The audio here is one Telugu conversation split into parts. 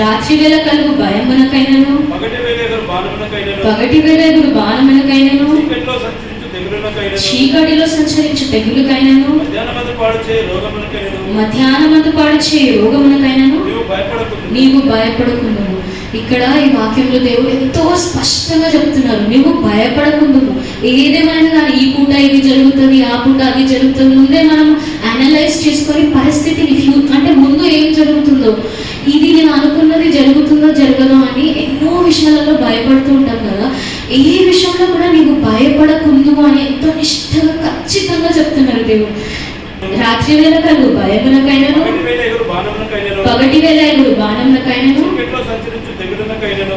రాత్రి వేళ కలుగు భయమునకైనను. పగటి వేళ ఎగురు బాణమునకైనను. చీకట్లో సంచరించు తెగులుకైనను. మధ్యాహ్నమందు రోగమునకైనను. మధ్యాహ్నమందు పాడిచే రోగమునకైనను. నీవు భయపడకుండా ఇక్కడ ఈ వాక్యంలో దేవుడు ఎంతో స్పష్టంగా చెప్తున్నారు. నువ్వు భయపడకుందువు ఏదేమైనా కానీ ఈ పూట ఇది జరుగుతుంది ఆ పూట అది జరుగుతుంది. ముందే మనం అనలైజ్ చేసుకొని పరిస్థితిని అంటే ముందు ఏం జరుగుతుందో? ఇది నేను అనుకున్నది జరుగుతుందో జరగదో అని ఎన్నో విషయాలలో భయపడుతూ ఉంటాం కదా. ఏ విషయంలో కూడా నీవు భయపడకుందువు అని ఎంతో నిష్ఠగా ఖచ్చితంగా చెప్తున్నారు దేవుడు. రాత్రి వేళ కలుగు భయమునకైనను పగటి వేళ ఎగురు బాణమునకైనను.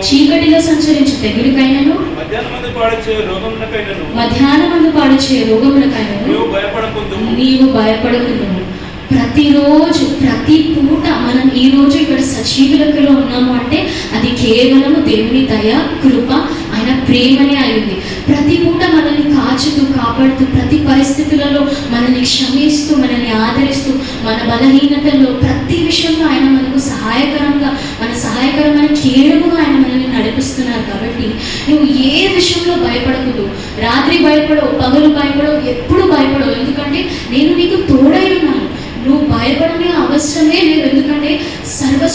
చీకట్లో సంచరించు తెగుడికైనను మధ్యాహ్నమందు పాడు చేయ రోగమునకైనను. నీవు భయపడకుందు భయపడకును ప్రతిరోజు ప్రతి పూట మనం ఈరోజు ఇక్కడ సజీవులకులో ఉన్నాము అంటే అది కేవలము దేవుని దయ కృప ఆయన ప్రేమనే అయింది. ప్రతి పూట మనల్ని కాచుతూ కాపాడుతూ ప్రతి పరిస్థితులలో మనల్ని క్షమిస్తూ మనల్ని ఆదరిస్తూ మన బలహీనతల్లో ప్రతి విషయంలో ఆయన మనకు సహాయకరంగా మన సహాయకరమైన కేడముగా ఆయన మనల్ని నడిపిస్తున్నారు కాబట్టి నువ్వు ఏ విషయంలో భయపడకూడదు. రాత్రి భయపడవు పగలు భయపడవు ఎప్పుడు భయపడవు. ఎందుకంటే నేను నీకు తోడై ఉన్నాను.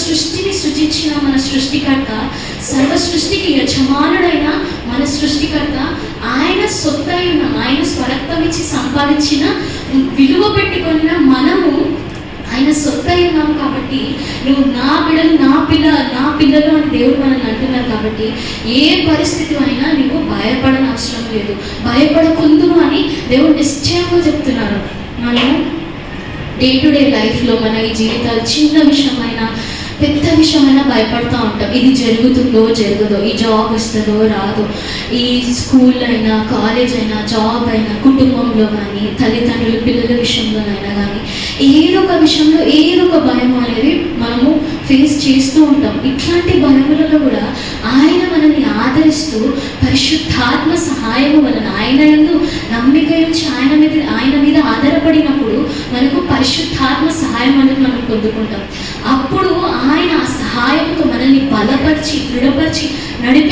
సృష్టిని సృజించిన మన సృష్టికర్త సర్వ సృష్టికి యజమానుడైన మన సృష్టికర్త ఆయన సొత్తై ఉన్న ఆయన స్వరత్వం ఇచ్చి సంపాదించిన విలువ పెట్టుకున్న మనము ఆయన సొత్తై ఉన్నాం కాబట్టి నువ్వు నా బిడ్డలు నా పిల్ల నా పిల్లలు అని దేవుడు మనల్ని అంటున్నారు కాబట్టి ఏ పరిస్థితి అయినా నువ్వు భయపడని అవసరం లేదు. భయపడకుందు అని దేవుడు నిశ్చయంగా చెప్తున్నారు. మనము డే టు డే లైఫ్లో మన ఈ జీవితాలు చిన్న విషయమైనా పెద్ద విషయమైనా భయపడుతూ ఉంటాం. ఇది జరుగుతుందో జరగదో ఈ జాబ్ వస్తుందో రాదో ఈ స్కూల్ అయినా కాలేజ్ అయినా జాబ్ అయినా కుటుంబంలో కానీ తల్లిదండ్రుల పిల్లల విషయంలోనైనా కానీ ఏదో ఒక విషయంలో ఏదో ఒక భయం అనేది మనము ఫేస్ చేస్తూ ఉంటాం. ఇట్లాంటి భయములలో కూడా ఆయన మనల్ని ఆదరిస్తూ పరిశుద్ధాత్మ సహాయము వలన ఆయన ఎందు నమ్మిక ఉంచి ఆయన మీద ఆయన మీద ఆధారపడినప్పుడు మనకు పరిశుద్ధాత్మ సహాయం అనేది మనం పొందుకుంటాం. అప్పుడు సహాయంతో మనల్ని బలపరిచి దృఢపరిచి నడిపి